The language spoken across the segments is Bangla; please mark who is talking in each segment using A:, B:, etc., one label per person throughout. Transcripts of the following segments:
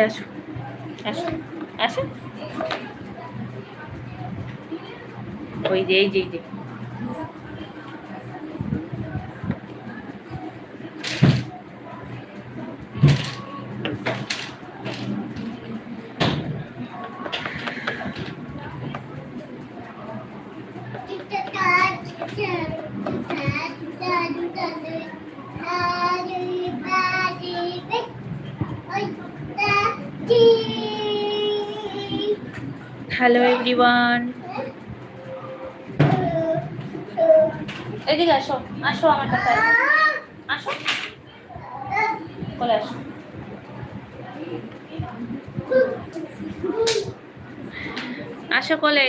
A: আসো। আসো। আসো। ওই যে এই যে। হ্যালো এভরিওয়ান এদিকে আসো আসো আমার কাছে। আসো। বলে আসো। আসো কোলে।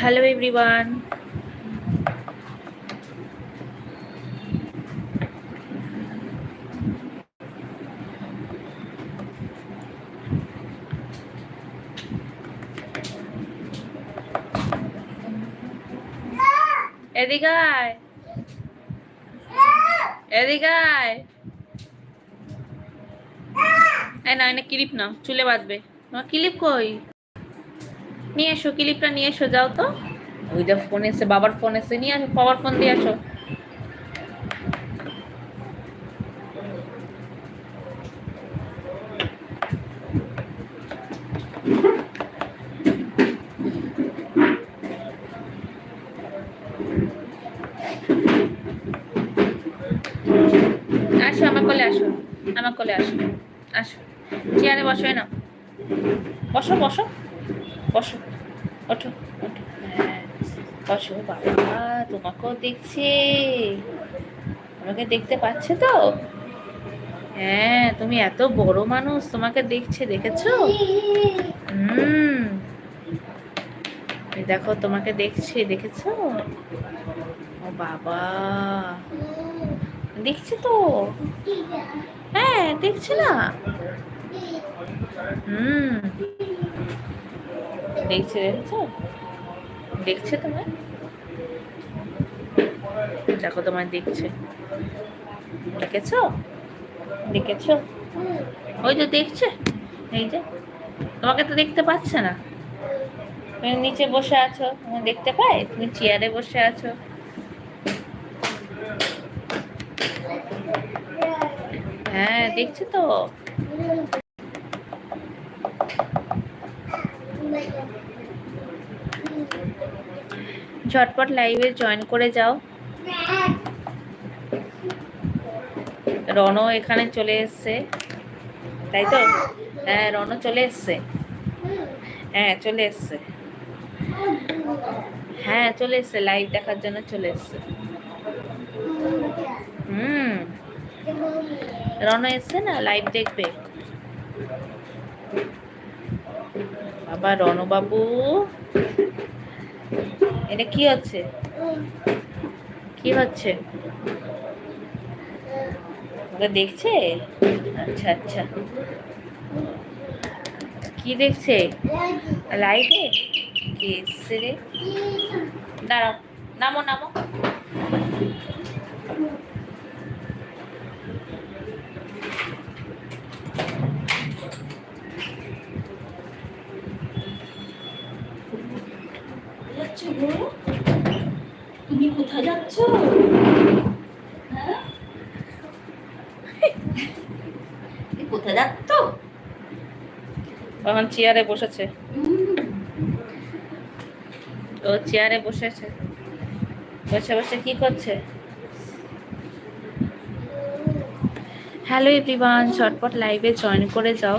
A: হ্যালো এভরিওয়ান এদিকে আয় এদিকে আয় না, এনে ক্লিপ নাও চুলে বাঁধবে। তোমার ক্লিপ কই? নিয়ে এসো ক্লিপটা নিয়ে এসো যাও তো। ওইটা ফোন এসে বাবার ফোন এসে নিয়ে আসো বাবার ফোন দিয়ে আসো। আসো আমার কোলে আসো আমার কোলে আসো। আসো চেয়ারে বসো না বসো বসো। বসো। ওঠো ওঠো। হ্যাঁ বসো বাবা, তোমাকেও দেখছে। আমাকে দেখতে পাচ্ছে তো? হ্যাঁ তুমি এত বড় মানুষ, তোমাকে দেখছে, দেখেছ? হুম। দেখো, তোমাকে দেখছে, দেখেছ? ও বাবা। দেখছে তো? হ্যাঁ দেখছে না? হুম। দেখছে, দেখেছ? দেখছে তোমার দেখো তোমার দেখছে। দেখেছ? দেখেছ? ওই যে দেখছে? এই যে। তোমাকে তো দেখতে পাচ্ছে না। তুমি নিচে বসে আছো। তুমি দেখতে পাই তুমি চেয়ারে বসে আছো। হ্যাঁ দেখছি তো? ঝটপট লাইভে জয়েন করে যাও। রনও এখানে চলে এসছে। তাই তো? হ্যাঁ রনও চলে এসছে। হ্যাঁ চলে এসছে। হ্যাঁ চলে এসছে। লাইভ দেখার জন্য চলে এসছে। হুম। রন এসছে না? লাইভ দেখবে। বাবা রণবাবু এটা কি হচ্ছে? কি হচ্ছে? ওকে দেখছে? আচ্ছা আচ্ছা। কি দেখছে? লাইটে কি এসছে রে? দাঁড়াও নামো নামো।
B: যাচ্ছ। গো তুমি কোথায় যাচ্ছ? হ্যাঁ? কোথায় যাচ্ছ?
A: এখন চেয়ারে বসেছে। ও চেয়ারে বসেছে। বসে বসে কি করছে? হ্যালো এভরিওয়ান ঝটপট লাইভে জয়েন করে যাও।